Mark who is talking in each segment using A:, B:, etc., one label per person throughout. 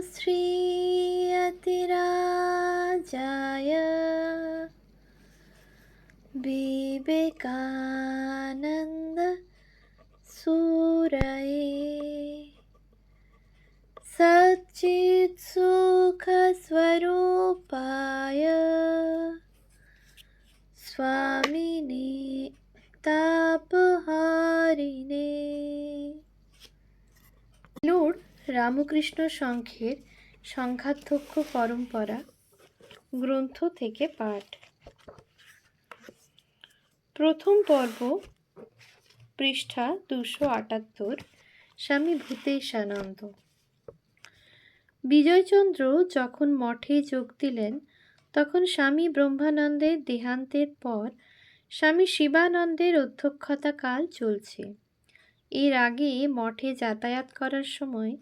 A: श्रीयतिराजाय विवेकानन्द सूरये। सच्चित्सुखस्वरूपाय स्वामिने तापहारिणे। लूड রামকৃষ্ণ সংঘের সংঘাধ্যক্ষ পরম্পরা, গ্রন্থ থেকে পাঠ। প্রথম পর্ব, পৃষ্ঠা দুশো আটাত্তর, স্বামী ভূতেশানন্দ। বিজয়চন্দ্র যখন মঠে যোগ দিলেন, তখন স্বামী ব্রহ্মানন্দের দেহান্তের পর স্বামী শিবানন্দের অধ্যক্ষতা কাল চলছে। এর আগে মঠে যাতায়াত করার সময়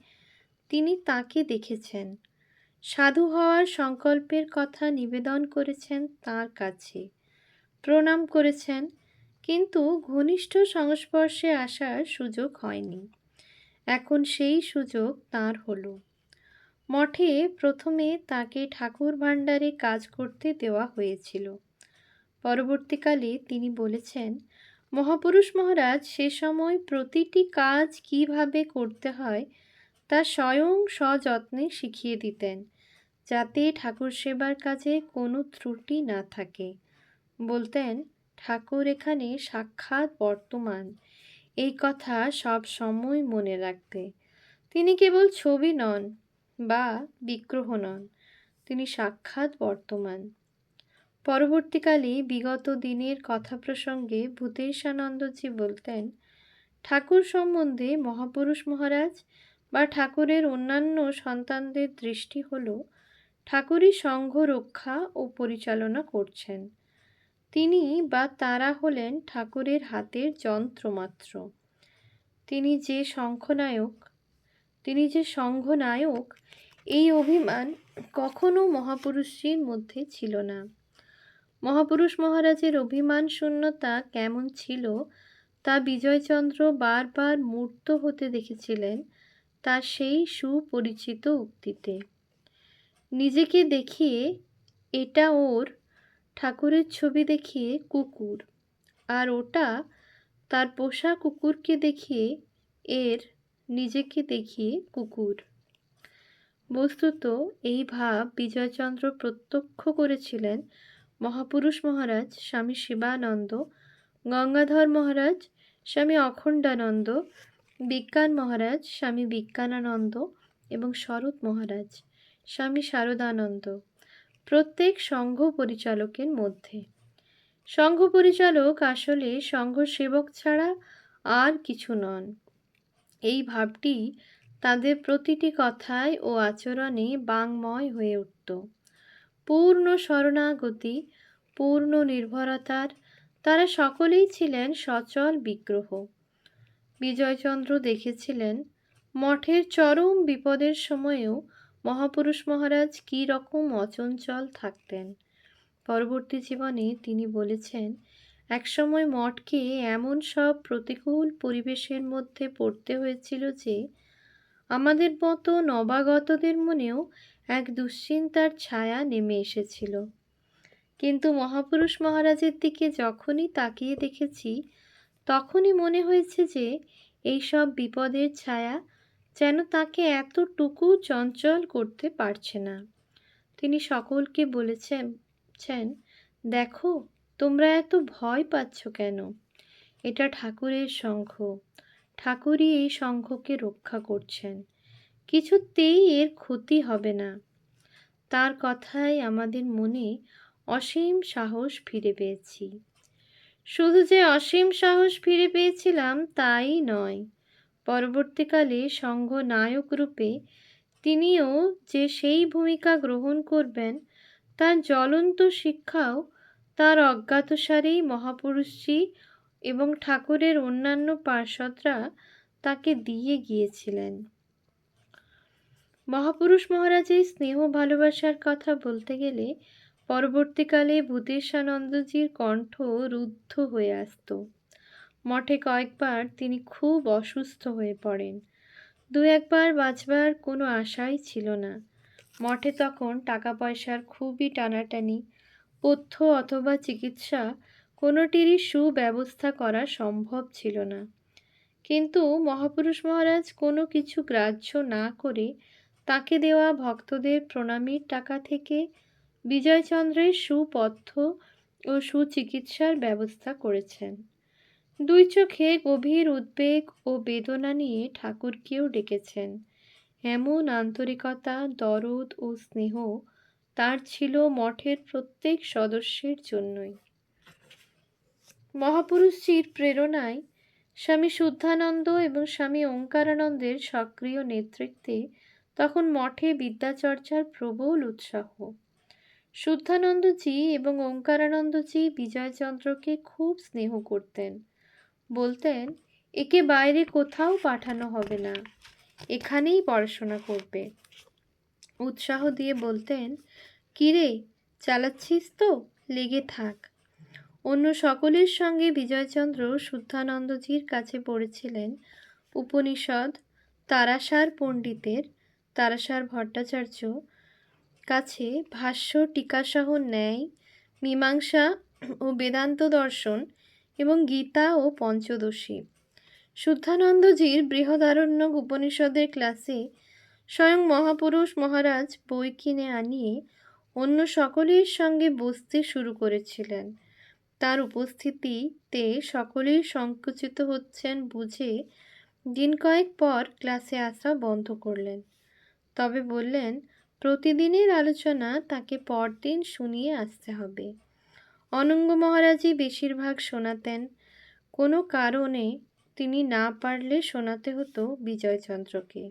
A: তিনি তাকে দেখেছেন। সাধু হওয়ার সংকল্পের কথা নিবেদন করেছেন তার কাছে। প্রণাম করেছেন, কিন্তু ঘনিষ্ঠ সংস্পর্শে আসার সুযোগ হয়নি। এখন সেই সুযোগ তার হলো। মঠে প্রথমে তাকে ঠাকুর ভাণ্ডারে কাজ করতে দেওয়া হয়েছিল। পরবর্তীকালে তিনি বলেছেন মহাপুরুষ মহারাজ সে সময় প্রতিটি কাজ কীভাবে করতে হয় তা স্বয়ং সযত্নে শিখিয়ে দিতেন, যাতে ঠাকুর সেবার কাজে কোনো ত্রুটি না থাকে। বলতেন, ঠাকুর এখানে সাক্ষাৎ বর্তমান। এই কথা সব সময় মনে রাখতে। তিনি কেবল ছবি নন বা বিগ্রহ নন, তিনি সাক্ষাৎ বর্তমান। পরবর্তীকালে বিগত দিনের কথা প্রসঙ্গে ভূতেশানন্দজি বলতেন, ঠাকুর সম্বন্ধে মহাপুরুষ মহারাজ বা ঠাকুরের অন্যান্য সন্তানদের দৃষ্টি হল ঠাকুরই সংঘ রক্ষা ও পরিচালনা করছেন। তিনি বা তারা হলেন ঠাকুরের হাতের যন্ত্রমাত্র তিনি যে শঙ্খনায়ক, তিনি যে সংঘনায়ক, এই অভিমান কখনো মহাপুরুষটির মধ্যে ছিল না। মহাপুরুষ মহারাজের অভিমান শূন্যতা কেমন ছিল তা বিজয়চন্দ্র বারবার মূর্ত হতে দেখেছিলেন তার সেই সুপরিচিত উক্তিতে। নিজেকে দেখিয়ে এটা ওর ঠাকুরের ছবি দেখিয়ে কুকুর, আর ওটা তার পোষা কুকুরকে দেখিয়ে এর নিজেকে দেখিয়ে কুকুর। বস্তুত এই ভাব বিজয়চন্দ্র প্রত্যক্ষ করেছিলেন মহাপুরুষ মহারাজ, স্বামী শিবানন্দ, গঙ্গাধর মহারাজ, স্বামী অখণ্ডানন্দ, বিজ্ঞান মহারাজ, স্বামী বিজ্ঞানানন্দ এবং শরৎ মহারাজ, স্বামী শারদানন্দ। প্রত্যেক সংঘ পরিচালকের মধ্যে। সংঘ পরিচালক আসলে সংঘ সেবক ছাড়া আর কিছু নন। এই ভাবটি তাদের প্রতিটি কথায় ও আচরণে বাংময় হয়ে উঠত। পূর্ণ শরণাগতি, পূর্ণ নির্ভরতার, তারা সকলেই ছিলেন সচল বিগ্রহ। বিজয়চন্দ্র দেখেছিলেন, মঠের চরম বিপদের সময়েও মহাপুরুষ মহারাজ কী রকম অচঞ্চল থাকতেন। পরবর্তী জীবনে তিনি বলেছেন, একসময় মঠকে এমন সব প্রতিকূল পরিবেশের মধ্যে পড়তে হয়েছিল যে আমাদের মতো নবাগতদের মনেও এক দুশ্চিন্তার ছায়া নেমে এসেছিল। কিন্তু মহাপুরুষ মহারাজের দিকে যখনই তাকিয়ে দেখেছি, তখনই মনে হয়েছে যে এই সব বিপদের ছায়া যেন তাকে এতটুকু চঞ্চল করতে পারছে না। তিনি সকলকে বলেছেন দেখো, তোমরা এত ভয় পাচ্ছ কেন? এটা ঠাকুরের শঙ্খ। ঠাকুরই এই শঙ্খকে রক্ষা করছেন। কিছুতেই এর ক্ষতি হবে না। তার কথায় আমাদের মনে অসীম সাহস ফিরে পেয়েছি। শুধু যে অসীম সাহস ফিরে পেয়েছিলাম তাই নয়, পরবর্তীকালে সংঘ নায়ক রূপে তিনিও যে সেই ভূমিকা গ্রহণ করবেন, তার জ্বলন্ত শিক্ষাও তার অজ্ঞাতসারেই মহাপুরুষজি এবং ঠাকুরের অন্যান্য পার্ষদরা তাকে দিয়ে গিয়েছিলেন। মহাপুরুষ মহারাজের স্নেহ ভালোবাসার কথা বলতে গেলে পরবর্তীকালে ভূতেশানন্দজির কণ্ঠ রুদ্ধ হয়ে আসত। মঠে কয়েকবার তিনি খুব অসুস্থ হয়ে পড়েন। দু একবার বাঁচবার কোনো আশাই ছিল না। মঠে তখন টাকা পয়সার খুবই টানাটানি, পথ্য অথবা চিকিৎসা কোনোটিরই সুব্যবস্থা করা সম্ভব ছিল না। কিন্তু মহাপুরুষ মহারাজ কোনো কিছু গ্রাহ্য না করে তাকে দেওয়া ভক্তদের প্রণামীর টাকা থেকে বিজয়চন্দ্রের সুপথ্য ও সুচিকিৎসার ব্যবস্থা করেছেন। দুই চোখে গভীর উদ্বেগ ও বেদনা নিয়ে ঠাকুরকেও ডেকেছেন। এমন আন্তরিকতা, দরদ ও স্নেহ তার ছিল মঠের প্রত্যেক সদস্যের জন্যই। মহাপুরুষজির প্রেরণায় স্বামী শুদ্ধানন্দ এবং স্বামী ওঙ্কারানন্দের সক্রিয় নেতৃত্বে তখন মঠে বিদ্যাচর্চার প্রবল উৎসাহ। শুদ্ধানন্দজি এবং ওঙ্কারানন্দজি বিজয়চন্দ্রকে খুব স্নেহ করতেন। বলতেন, একে বাইরে কোথাও পাঠানো হবে না, এখানেই পড়াশোনা করবে। উৎসাহ দিয়ে বলতেন, কিরে, চালাচ্ছিস তো? লেগে থাক। অন্য সকলের সঙ্গে বিজয়চন্দ্র শুদ্ধানন্দজির কাছে পড়েছিলেন। উপনিষদ, তারাসার পণ্ডিতের, তারাসার ভট্টাচার্য কাছে ভাষ্য, টিকাসহ ন্যায়, মীমাংসা ও বেদান্ত দর্শন এবং গীতা ও পঞ্চদশী। শুদ্ধানন্দজির বৃহদারণ্যক উপনিষদের ক্লাসে স্বয়ং মহাপুরুষ মহারাজ বই কিনে আনিয়ে অন্য সকলের সঙ্গে বসতে শুরু করেছিলেন। তার উপস্থিতিতে সকলেই সংকুচিত হচ্ছেন বুঝে দিন কয়েক পর ক্লাসে আসা বন্ধ করলেন। তবে বললেন, প্রতিদিনের আলোচনা তাকে পরদিন শুনিয়ে আসতে হবে। অনঙ্গ মহারাজই বেশিরভাগ শোনাতেন। কোনো কারণে তিনি না পারলে শোনাতে হতো বিজয়চন্দ্রকে।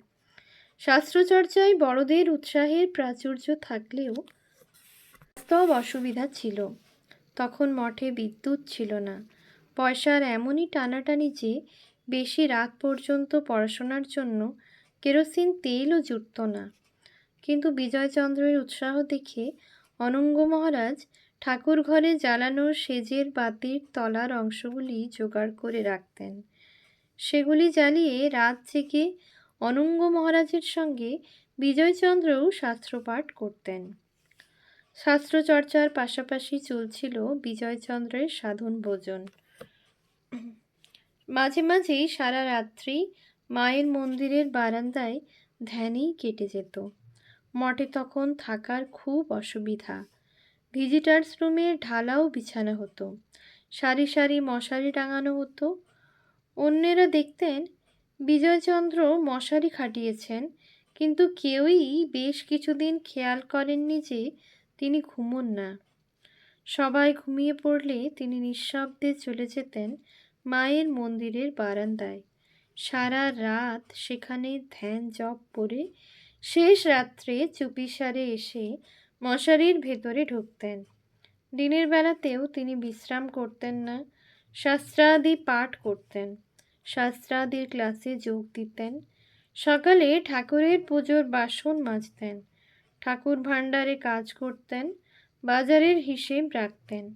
A: শাস্ত্রচর্চায় বড়দের উৎসাহের প্রাচুর্য থাকলেও বাস্তব অসুবিধা ছিল। তখন মঠে বিদ্যুৎ ছিল না। পয়সার এমনই টানাটানি যে, বেশি রাত পর্যন্ত পড়াশোনার জন্য কেরোসিন তেলও জুটত না। কিন্তু বিজয়চন্দ্রের উৎসাহ দেখে অনঙ্গ মহারাজ ঠাকুর ঘরে জ্বালানো সেজের বাতির তলার অংশগুলি জোগাড় করে রাখতেন। সেগুলি জ্বালিয়ে রাত জেগে অনঙ্গ মহারাজের সঙ্গে বিজয়চন্দ্রও শাস্ত্রপাঠ করতেন। শাস্ত্রচর্চার পাশাপাশি চলছিল বিজয়চন্দ্রের সাধন ভোজন। মাঝে মাঝেই সারা রাত্রি মায়ের মন্দিরের বারান্দায় ধ্যানেই কেটে যেত। মঠে তখন থাকার খুব অসুবিধা। ভিজিটার্স রুমে ঢালাও বিছানা হতো। সারি সারি মশারি টাঙানো হতো। অন্যেরা দেখতেন, বিজয়চন্দ্র মশারি খাটিয়েছেন, কিন্তু কেউই বেশ কিছুদিন খেয়াল করেননি যে তিনি ঘুমন না। সবাই ঘুমিয়ে পড়লে তিনি নিঃশব্দে চলে যেতেন মায়ের মন্দিরের বারান্দায়। সারা রাত সেখানে ধ্যান জপ করে শেষ রাত্রে চুপিসারে এসে মশারির ভেতরে ঢুকতেন। দিনের বেলাতেও তিনি বিশ্রাম করতেন না, শাস্ত্রাদি পাঠ করতেন, শাস্ত্রাদির ক্লাসে যোগ দিতেন, সকালে ঠাকুরের পুজোর বাসন মাজতেন ঠাকুর ভাণ্ডারে কাজ করতেন, বাজারের হিসেব রাখতেন।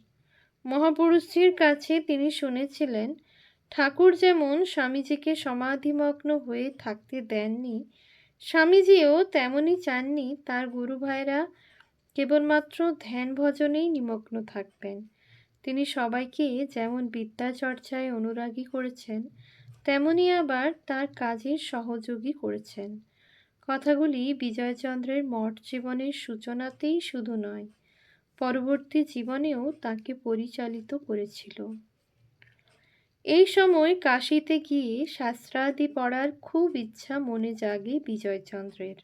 A: মহাপুরুষজির কাছে তিনি শুনেছিলেন, ঠাকুর যেমন স্বামীজিকে সমাধিমগ্ন হয়ে থাকতে দেননি, স্বামীজিও তেমনই চাননি তার গুরু ভাইরা কেবলমাত্র ধ্যান ভজনেই নিমগ্ন থাকবেন। তিনি সবাইকে যেমন বিদ্যা চর্চায় অনুরাগী করেছেন, তেমনি আবার তার কাজের সহযোগী করেছেন। কথাগুলি বিজয়চন্দ্রের মঠ জীবনের সূচনাতেই শুধু নয়, পরবর্তী জীবনেও তাকে পরিচালিত করেছিল। এই সময় কাশিতে গিয়ে শাস্ত্রাদি পড়ার খুব ইচ্ছা মনে জাগে বিজয়চন্দ্রের।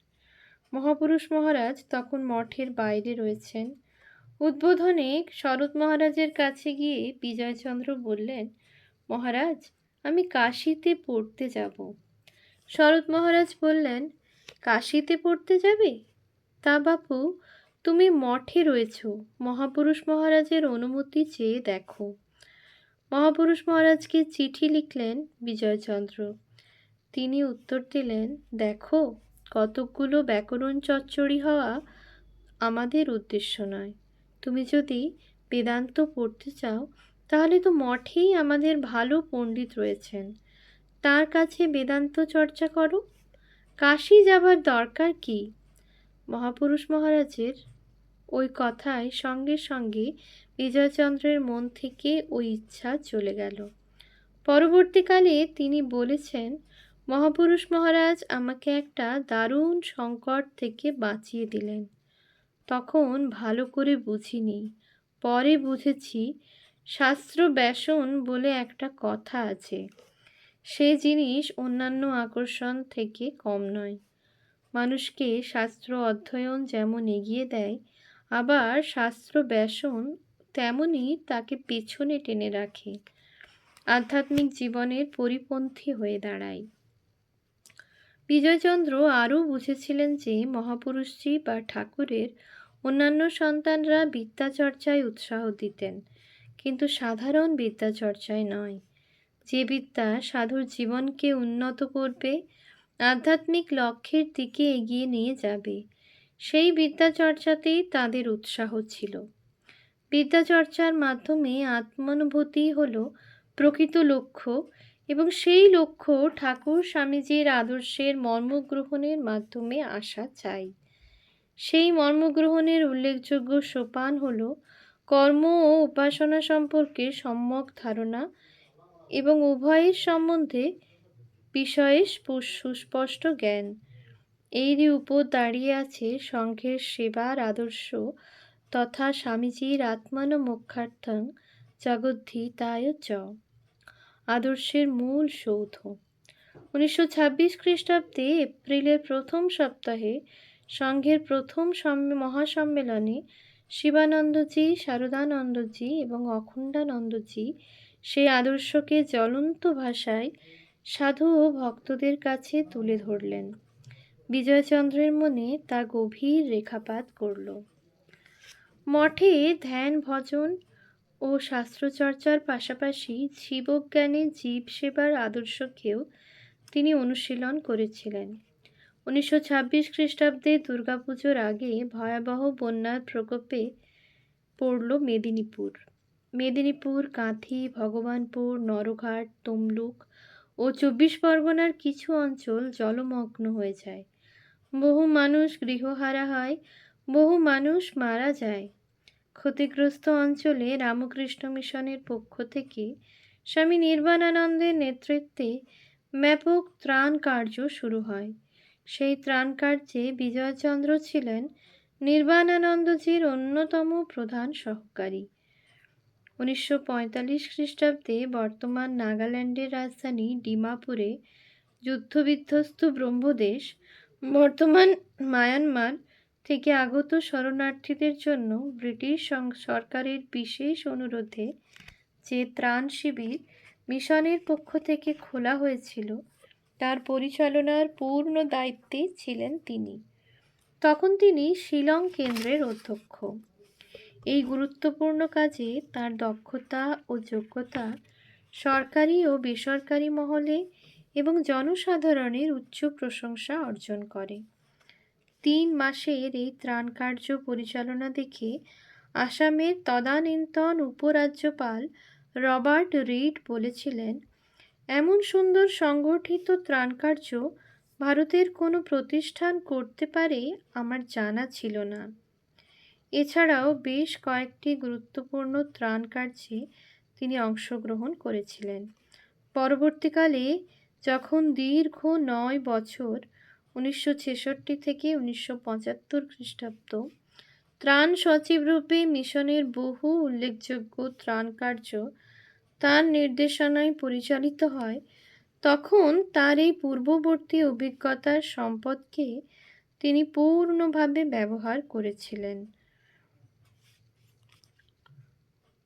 A: মহাপুরুষ মহারাজ তখন মঠের বাইরে রয়েছেন। উদ্বোধনে শরৎ মহারাজের কাছে গিয়ে বিজয়চন্দ্র বললেন, মহারাজ, আমি কাশিতে পড়তে যাব। শরৎ মহারাজ বললেন কাশিতে পড়তে যাবে? তা বাপু, তুমি মঠে রয়েছ। মহাপুরুষ মহারাজের অনুমতি চেয়ে দেখো। মহাপুরুষ মহারাজকে চিঠি লিখলেন বিজয়চন্দ্র। তিনি উত্তর দিলেন, দেখো, কতকগুলো ব্যাকরণ চচ্চড়ি হওয়া আমাদের উদ্দেশ্য নয়। তুমি যদি বেদান্ত পড়তে চাও, তাহলে তো মঠেই আমাদের ভালো পণ্ডিত রয়েছেন। তার কাছে বেদান্ত চর্চা করো। কাশি যাবার দরকার কি? মহাপুরুষ মহারাজের ওই কথায় সঙ্গে সঙ্গে বিজয়চন্দ্রের মন থেকে ওই ইচ্ছা চলে গেল। পরবর্তীকালে তিনি বলেছেন, মহাপুরুষ মহারাজ আমাকে একটা দারুণ সংকট থেকে বাঁচিয়ে দিলেন। তখন ভালো করে বুঝিনি। পরে বুঝেছি শাস্ত্র ব্যাসন বলে একটা কথা আছে। সে জিনিস অন্যান্য আকর্ষণ থেকে কম নয়। মানুষকে শাস্ত্র অধ্যয়ন যেমন এগিয়ে দেয়, আবার শাস্ত্র ব্যাসন তেমনই তাকে পেছনে টেনে রাখে। আধ্যাত্মিক জীবনের পরিপন্থী হয়ে দাঁড়ায়। বিজয়চন্দ্র আরও বুঝেছিলেন যে মহাপুরুষজি বা ঠাকুরের অন্যান্য সন্তানরা বিদ্যাচর্চায় উৎসাহ দিতেন, কিন্তু সাধারণ বিদ্যাচর্চায় নয়। যে বিদ্যা সাধুর জীবনকে উন্নত করবে, আধ্যাত্মিক লক্ষ্যের দিকে এগিয়ে নিয়ে যাবে। সেই বিদ্যাচর্চাতেই তাদের উৎসাহ ছিল। বিদ্যাচর্চার মাধ্যমে আত্মানুভূতি হল প্রকৃত লক্ষ্য এবং সেই লক্ষ্য ঠাকুর স্বামীজির আদর্শের মর্মগ্রহণের মাধ্যমে আসা চাই। সেই মর্মগ্রহণের উল্লেখযোগ্য সোপান হল কর্ম ও উপাসনা সম্পর্কে সম্যক ধারণা এবং উভয়ের সম্বন্ধে বিষয়ে সুস্পষ্ট জ্ঞান। এরই উপর দাঁড়িয়ে আছে সংঘের সেবার আদর্শ তথা স্বামীজির আত্মান মোক্ষার্থং জগদ্ধিতায় চ আদর্শের মূল সৌধ। উনিশশো ছাব্বিশ খ্রিস্টাব্দে এপ্রিলের প্রথম সপ্তাহে সংঘের প্রথম মহাসম্মেলনে শিবানন্দজি, শারদানন্দজি এবং অখণ্ডানন্দজি সেই আদর্শকে জ্বলন্ত ভাষায় সাধু ও ভক্তদের কাছে তুলে ধরলেন। বিজয়চন্দ্রের মনে তা গভীর রেখাপাত করল। মঠে ধ্যান, ভজন ও শাস্ত্রচর্চার পাশাপাশি শিবজ্ঞানে জীব সেবার আদর্শকেও তিনি অনুশীলন করেছিলেন। উনিশশো ছাব্বিশ খ্রিস্টাব্দে দুর্গাপুজোর আগে ভয়াবহ বন্যার প্রকোপে পড়ল মেদিনীপুর। মেদিনীপুর, কাঁথি, ভগবানপুর, নরঘাট, তমলুক ও চব্বিশ পরগনার কিছু অঞ্চল জলমগ্ন হয়ে যায়। বহু মানুষ গৃহহারা হয়, বহু মানুষ মারা যায়। ক্ষতিগ্রস্ত অঞ্চলে রামকৃষ্ণ মিশনের পক্ষ থেকে স্বামী নির্বাণানন্দের নেতৃত্বে ব্যাপক ত্রাণ কার্য শুরু হয়। সেই ত্রাণ কার্যে বিজয়চন্দ্র ছিলেন নির্বাণানন্দজির অন্যতম প্রধান সহকারী। উনিশশো পঁয়তাল্লিশ খ্রিস্টাব্দে বর্তমান নাগাল্যান্ডের রাজধানী ডিমাপুরে যুদ্ধবিধ্বস্ত ব্রহ্মদেশ বর্তমান মায়ানমার থেকে আগত শরণার্থীদের জন্য ব্রিটিশ সরকারের বিশেষ অনুরোধে যে ত্রাণ শিবির মিশনের পক্ষ থেকে খোলা হয়েছিল, তার পরিচালনার পূর্ণ দায়িত্বে ছিলেন তিনি। তখন তিনি শিলং কেন্দ্রের অধ্যক্ষ। এই গুরুত্বপূর্ণ কাজে তার দক্ষতা ও যোগ্যতা সরকারি ও বেসরকারি মহলে এবং জনসাধারণের উচ্চ প্রশংসা অর্জন করে। তিন মাসের এই ত্রাণ কার্য পরিচালনা দেখে আসামের তদানীন্তন উপরাজ্যপাল রবার্ট রিড বলেছিলেন, এমন সুন্দর সংগঠিত ত্রাণ কার্য ভারতের কোনো প্রতিষ্ঠান করতে পারে আমার জানা ছিল না। এছাড়াও বেশ কয়েকটি গুরুত্বপূর্ণ ত্রাণ কার্যে তিনি অংশগ্রহণ করেছিলেন। পরবর্তীকালে যখন দীর্ঘ নয় বছর উনিশশো ছেষট্টি থেকে উনিশশো পঁচাত্তর খ্রিস্টাব্দ ত্রাণ সচিব রূপে মিশনের বহু উল্লেখযোগ্য ত্রাণ কার্য তার নির্দেশনায় পরিচালিত হয়, তখন তার এই পূর্ববর্তী অভিজ্ঞতার সম্পদকে তিনি পূর্ণভাবে ব্যবহার করেছিলেন।